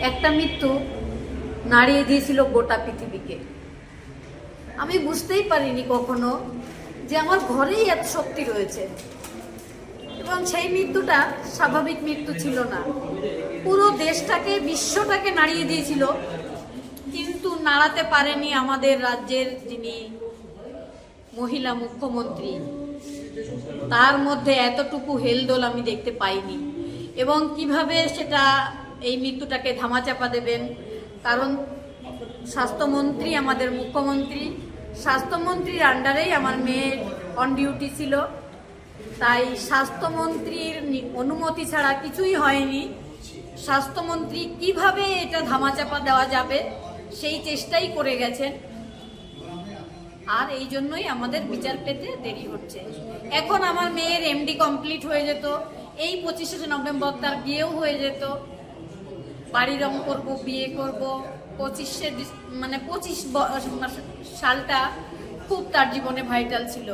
একটা মৃত্যু নাড়িয়ে দিয়েছিল গোটা পৃথিবীকে। আমি বুঝতেই পারিনি কখনো যে আমার ঘরেই এত শক্তি রয়েছে। এবং সেই মৃত্যুটা স্বাভাবিক মৃত্যু ছিল না। পুরো দেশটাকে, বিশ্বটাকে নাড়িয়ে দিয়েছিল। কিন্তু নাড়াতে পারেনি আমাদের রাজ্যের যিনি মহিলা মুখ্যমন্ত্রী। তার মধ্যে এতটুকু হেলদোল আমি দেখতে পাইনি। এবং কীভাবে সেটা এই মৃত্যুটাকে ধামাচাপা দেবেন। কারণ স্বাস্থ্যমন্ত্রী আমাদের মুখ্যমন্ত্রী। স্বাস্থ্যমন্ত্রীর আন্ডারেই আমার মেয়ে অন ডিউটি ছিল। তাই স্বাস্থ্যমন্ত্রীর অনুমতি ছাড়া কিছুই হয়নি। স্বাস্থ্যমন্ত্রী কীভাবে এটা ধামাচাপা দেওয়া যাবে, সেই চেষ্টাই করে গেছেন। আর এই জন্যই আমাদের বিচার পেতে দেরি হচ্ছে। এখন আমার মেয়ের এমডি কমপ্লিট হয়ে যেত। এই পঁচিশে নভেম্বর তার বিয়েও হয়ে যেত। বাড়ি রং করব, বিয়ে করব। পঁচিশে মানে পঁচিশ সালটা খুব তার জীবনে ভাইটাল ছিল।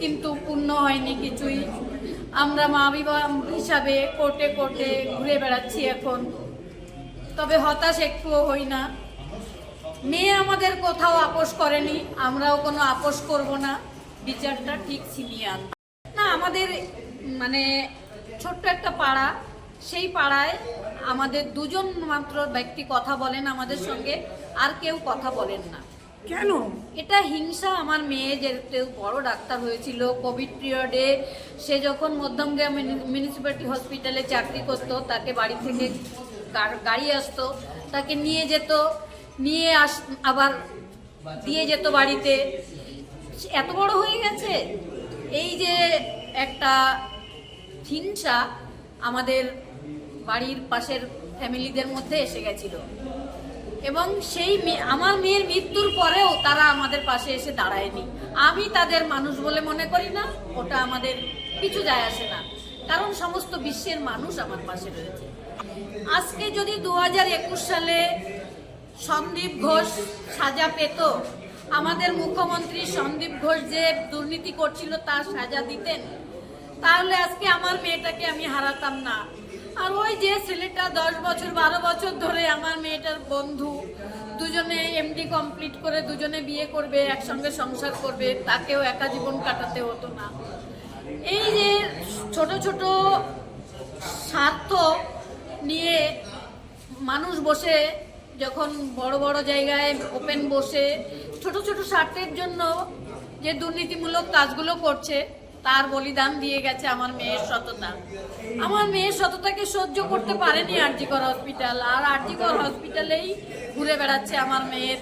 কিন্তু পূর্ণ হয়নি কিছুই। আমরা মা বিবাহ হিসাবে কোর্টে কোর্টে ঘুরে বেড়াচ্ছি এখন। তবে হতাশ একটুও হই না। মেয়ে আমাদের কোথাও আপোষ করেনি। আমরাও কোনো আপোষ করব না। বিচারটা ঠিক ছিনিয়ে না, আমাদের মানে ছোট্ট একটা পাড়া। সেই পাড়ায় আমাদের দুজন মাত্র ব্যক্তি কথা বলেন আমাদের সঙ্গে আর কেউ কথা বলেন না। কেন? এটা হিংসা আমার মেয়ে যেহেতু বড় ডাক্তার হয়েছিল কোভিড পিরিয়ডে সে যখন মধ্যমগ্রাম মিউনিসিপ্যালিটি হসপিটালে চাকরি করতো তাকে বাড়ি থেকে গাড়ি আসতো তাকে নিয়ে যেত নিয়ে আস আবার দিয়ে যেত বাড়িতে। এত বড় হয়ে গেছে? এই যে একটা হিংসা আমাদের বাড়ির পাশের ফ্যামিলিদের মধ্যে এসে গেছিল। এবং সেই আমার মেয়ের মৃত্যুর পরেও তারা আমাদের পাশে এসে দাঁড়ায়নি। আমি তাদের মানুষ বলে মনে করি না, ওটা আমাদের কিছু যায় আসে না। কারণ সমস্ত বিশ্বের মানুষ আমার পাশে রয়েছে। আজকে যদি দু হাজার একুশ সালে সন্দীপ ঘোষ সাজা পেত, আমাদের মুখ্যমন্ত্রী সন্দীপ ঘোষ যে দুর্নীতি করছিল তার সাজা দিতেন, তাহলে আজকে আমার মেয়েটাকে আমি হারাতাম না। আর ওই যে ছেলেটা দশ বছর, বারো বছর ধরে আমার মেয়েটার বন্ধু, দুজনে এমডি কমপ্লিট করে দুজনে বিয়ে করবে, একসঙ্গে সংসার করবে, তাকেও একা জীবন কাটাতে হতো না। এই যে ছোট ছোট স্বার্থ নিয়ে মানুষ বসে, যখন বড় বড় জায়গায় ওপেন বসে, ছোট ছোট স্বার্থের জন্য যে দুর্নীতিমূলক কাজগুলো করছে তার বলিদান দিয়ে গেছে আমার মেয়ের সততা। আমার মেয়ের সততাকে সহ্য করতে পারেনি আরজিকর হসপিটাল। আর আরজিকর হসপিটালেই ঘুরে বেড়াচ্ছে আমার মেয়ের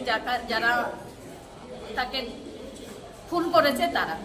যারা তাকে খুন করেছে তারা।